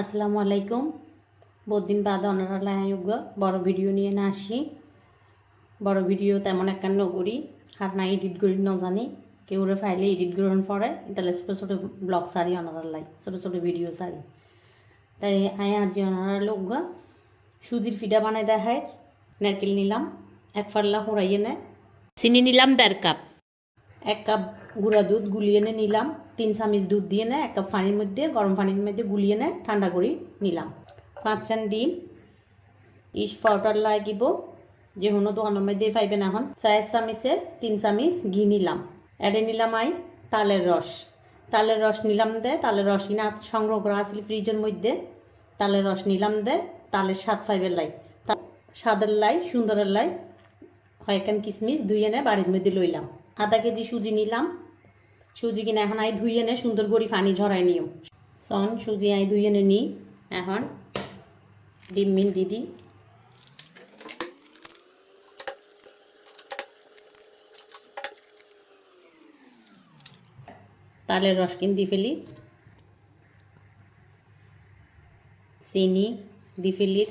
আসসালামু আলাইকুম। বহুদিন বাদ অনারা আয়োগ্য বড় ভিডিও নিয়ে না আসি। বড় ভিডিও তেমন একটা নগরি হাত না এডিট করি ন জানি। কেউ ফাইলে এডিট গ্রহণ পরে তাহলে ছোটো ছোটো ব্লগ সারি অনারার লাই ছোটো ছোটো ভিডিও সারি। তাই আয় আজি অনারা লোক সুজির ফিডা বানাই দেখায়। নারকেল নিলাম, এক ফাল্লা হোড়াইয়ে নে। চিনি নিলাম দেড় কাপ। এক কাপ গুঁড়া দুধ গুলিয়ে নে নিলাম। তিন চামিচ দুধ দিয়ে নে, এক কাপ পানির মধ্যে, গরম পানির মধ্যে গুলিয়ে নে, ঠান্ডা করে নিলাম। পাঁচ চান ডিম। ইস পাউডার লাগিব। যে হনো দোকানের মধ্যে পাইবেন এখন। চার চামিচে তিন চামিচ ঘি নিলাম। এডে নিলাম আই, তালের রস। তালের রস নিলাম দে, তালের রস কিনা সংগ্রহ করা আছিল ফ্রিজের মধ্যে। তালের রস নিলাম দে, তালের স্বাদ পাইবের লাই। স্বাদের লাই, সুন্দরের লাই। হয়কান কিশমিশ ধুয়ে এনে বাড়ির মধ্যে লইলাম। আধা কেজি সুজি নিলাম, সুজি কিনে এখন আই ধুই এনে সুন্দর করে পানি ঝরাই নিও। সন সুজি আই ধুই এনে নিই এখন ডিম মিন দিদি তালের রস কিন দি ফেলি। চিনি দি ফেলি।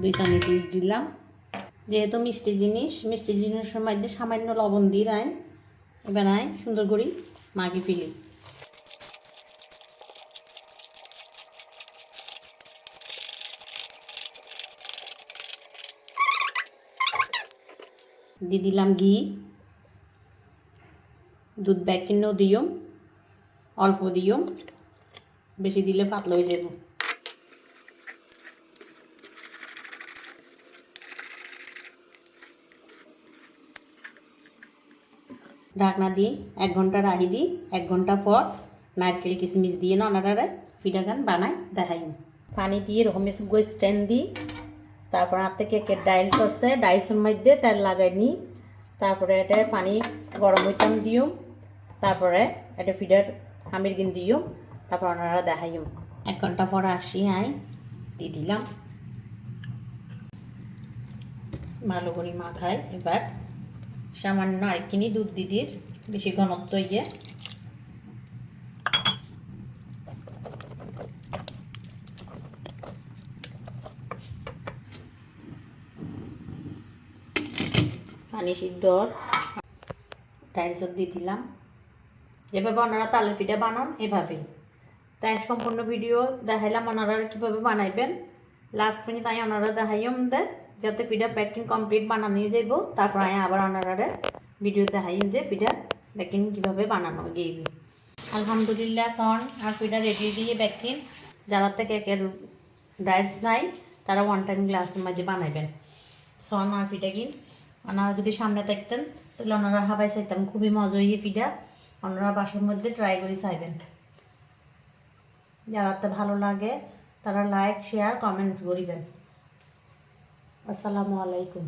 দুই চামচ দিলাম। যেহেতু মিষ্টি জিনিস, মিষ্টি জিনিসের মধ্যে সামান্য লবণ দিয়ে রায় এবার আয়, সুন্দর করে মাগি ফেলি। দিয়ে দিলাম ঘি। দুধ ব্যাগ কিনেও দিও, অল্প দিও। বেশি দিলে পাতলা হয়ে যাবে। ঢাকনা দিয়ে এক ঘণ্টা রাখি দিই, এক ঘণ্টা পর নারকেল কিশমিশ দিয়ে না ওনারা পিঠা গান বানাই, দেখাই। পানি দিয়ে এরকম গই স্ট্যান্ড দিই। তারপর হাতে কেকের ডাইলস আছে ডাইলসের মধ্যে তেল লাগাই নিই। তারপরে এটা পানি গরম হইতাম দিও। তারপরে এটা ফিডার হামির গিন দিও। তারপর ওনারা দেখাইম এক ঘণ্টা পর আসি আই, দিয়ে দিলাম। ভালো করে মাখাই, এবার সামান্য আরেকখিনি দুধ দিদির বেশি ঘনত্ব ইয়ে। পানি সিদ্ধ। টাইলসত দিয়ে দিলাম। যেভাবে ওনারা তালের পিঠা বানান এভাবে তাই সম্পূর্ণ ভিডিও দেখাইলাম ওনারা কীভাবে বানাইবেন। লাস্ট মিনিট আই ওনারা দেখাইম দে। যাতে পিঠা প্যাকিং কমপ্লিট বানানো যাইব। তারপর আই আবার ওনারা ভিডিও দেখাইম যে পিঠা প্যাকিং কীভাবে বানানো গেইবে। আলহামদুলিল্লাহ সন আর পিঠা রেডি দিয়ে প্যাকিং যারা থেকে কেকের ডায়েটস নাই, তারা ওয়ান টাইম গ্লাসের মাঝে বানাইবেন। সন আর পিঠা কিন ওনারা যদি সামনে থাকতেন, তাহলে ওনারা হাবাই চাইতাম। খুবই মজা হইয়ে পিঠা। ওনারা বাসার মধ্যে ট্রাই করে চাইবেন। যারাতে ভালো লাগে, তারা লাইক শেয়ার কমেন্টস করিবেন। আসসালামু আলাইকুম।